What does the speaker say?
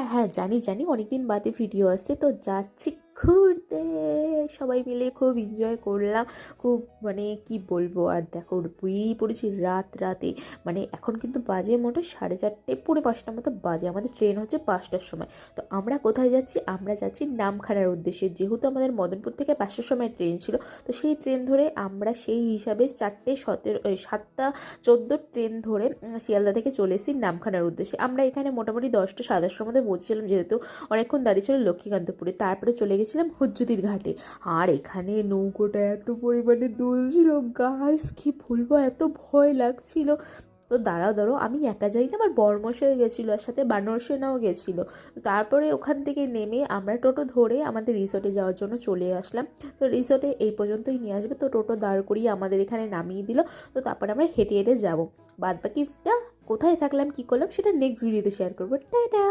হ্যাঁ হ্যাঁ জানি জানি। অনেকদিন বাদে ভিডিও আসছে তো যাচ্ছি ঘুরতে। সবাই মিলে খুব এনজয় করলাম। খুব মানে কি বলব, আর দেখো বেরিয়ে পড়েছি রাত রাতে। মানে এখন কিন্তু বাজে মোটে সাড়ে চারটে, পৌনে পাঁচটার মতো বাজে। আমাদের ট্রেন হচ্ছে পাঁচটার সময়। তো আমরা কোথায় যাচ্ছি? আমরা যাচ্ছি নামখানার উদ্দেশ্যে। যেহেতু আমাদের মদনপুর থেকে পাঁচটার সময় ট্রেন ছিল, তো সেই ট্রেন ধরে আমরা সেই হিসাবে চারটে সতেরো সাতটা চোদ্দ ট্রেন ধরে শিয়ালদা থেকে চলে এসেছি নামখানার উদ্দেশ্যে। আমরা এখানে মোটামুটি দশটা সাড়ে দশটার মধ্যে পৌঁছেছিলাম যেহেতু অনেকক্ষণ দাঁড়িয়ে ছিল লক্ষ্মীকান্তপুরে। তারপরে চলে গেছিলাম হজ্জুতির ঘাটে। আর এখানে নৌকোটা এত পরিমাণে দুলছিল গাছ কি বলব, এত ভয় লাগছিল। তো দাঁড়াও দাঁড়ো আমি একা যাই না, আমার বর্মশাই গেছিল, আর সাথে বানরসেনাও গেছিল। তারপরে ওখান থেকে নেমে আমরা টোটো ধরে আমাদের রিসোর্টে যাওয়ার জন্য চলে আসলাম। তো রিসোর্টে এই পর্যন্তই নিয়ে আসবে, তো টোটো দাঁড় করিয়ে আমাদের এখানে নামিয়ে দিল। তো তারপরে আমরা হেঁটে হেঁটে যাব। বাদ বাকিটা কোথায় থাকলাম, কী করলাম, সেটা নেক্সট ভিডিওতে শেয়ার করব। টাটা!